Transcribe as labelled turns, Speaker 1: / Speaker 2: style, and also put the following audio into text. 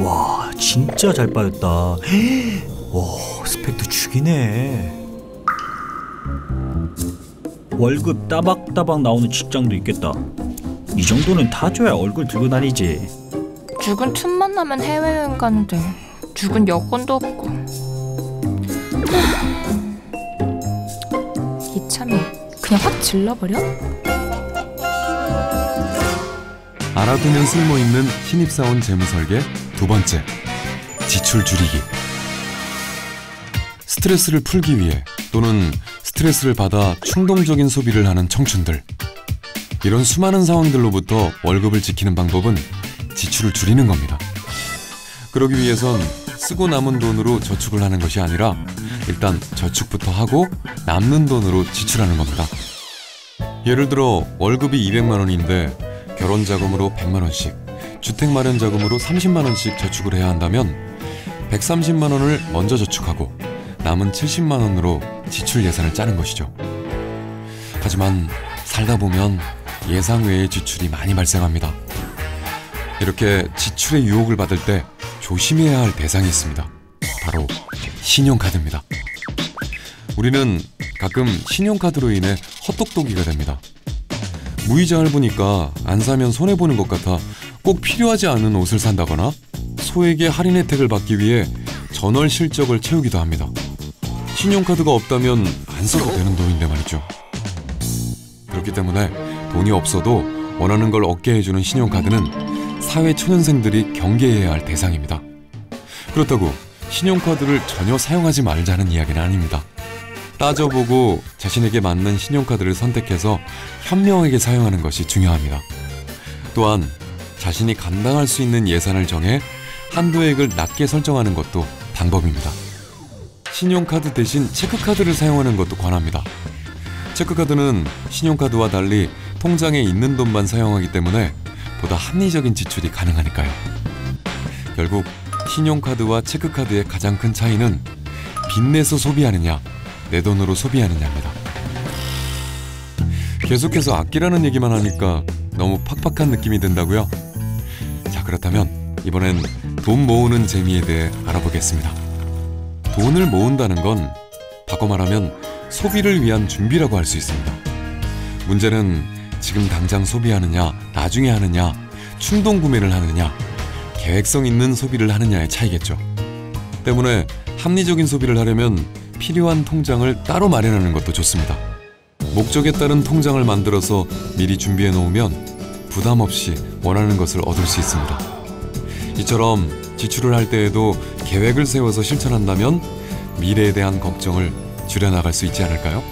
Speaker 1: 와 진짜 잘 빠졌다. 와 스펙도 죽이네. 월급 따박따박 나오는 직장도 있겠다. 이 정도는 다 줘야 얼굴 들고 다니지.
Speaker 2: 죽은 틈만 나면 해외여행 가는데 죽은 여권도 없고. 이참에 그냥 확 질러버려?
Speaker 3: 알아두면 쓸모 있는 신입사원 재무 설계 두 번째 지출 줄이기 스트레스를 풀기 위해 또는 스트레스를 받아 충동적인 소비를 하는 청춘들 이런 수많은 상황들로부터 월급을 지키는 방법은 지출을 줄이는 겁니다. 그러기 위해선 쓰고 남은 돈으로 저축을 하는 것이 아니라 일단 저축부터 하고 남는 돈으로 지출하는 겁니다. 예를 들어 월급이 200만 원인데 결혼 자금으로 100만 원씩, 주택 마련 자금으로 30만 원씩 저축을 해야 한다면 130만 원을 먼저 저축하고 남은 70만 원으로 지출 예산을 짜는 것이죠. 하지만 살다 보면 예상 외의 지출이 많이 발생합니다. 이렇게 지출의 유혹을 받을 때 조심해야 할 대상이 있습니다. 바로 신용카드입니다. 우리는 가끔 신용카드로 인해 헛똑똑이가 됩니다. 무이자 할부니까 안 사면 손해보는 것 같아 꼭 필요하지 않은 옷을 산다거나 소액의 할인 혜택을 받기 위해 전월 실적을 채우기도 합니다. 신용카드가 없다면 안 써도 되는 돈인데 말이죠. 그렇기 때문에 돈이 없어도 원하는 걸 얻게 해주는 신용카드는 사회 초년생들이 경계해야 할 대상입니다. 그렇다고 신용카드를 전혀 사용하지 말자는 이야기는 아닙니다. 따져보고 자신에게 맞는 신용카드를 선택해서 현명하게 사용하는 것이 중요합니다. 또한 자신이 감당할 수 있는 예산을 정해 한도액을 낮게 설정하는 것도 방법입니다. 신용카드 대신 체크카드를 사용하는 것도 권합니다. 체크카드는 신용카드와 달리 통장에 있는 돈만 사용하기 때문에 보다 합리적인 지출이 가능하니까요. 결국 신용카드와 체크카드의 가장 큰 차이는 빚내서 소비하느냐, 내 돈으로 소비하느냐입니다. 계속해서 아끼라는 얘기만 하니까 너무 팍팍한 느낌이 든다고요? 자, 그렇다면 이번엔 돈 모으는 재미에 대해 알아보겠습니다. 돈을 모은다는 건 바꿔 말하면 소비를 위한 준비라고 할 수 있습니다. 문제는 지금 당장 소비하느냐, 나중에 하느냐, 충동 구매를 하느냐, 계획성 있는 소비를 하느냐의 차이겠죠. 때문에 합리적인 소비를 하려면 필요한 통장을 따로 마련하는 것도 좋습니다. 목적에 따른 통장을 만들어서 미리 준비해 놓으면 부담 없이 원하는 것을 얻을 수 있습니다. 이처럼 지출을 할 때에도 계획을 세워서 실천한다면 미래에 대한 걱정을 줄여나갈 수 있지 않을까요?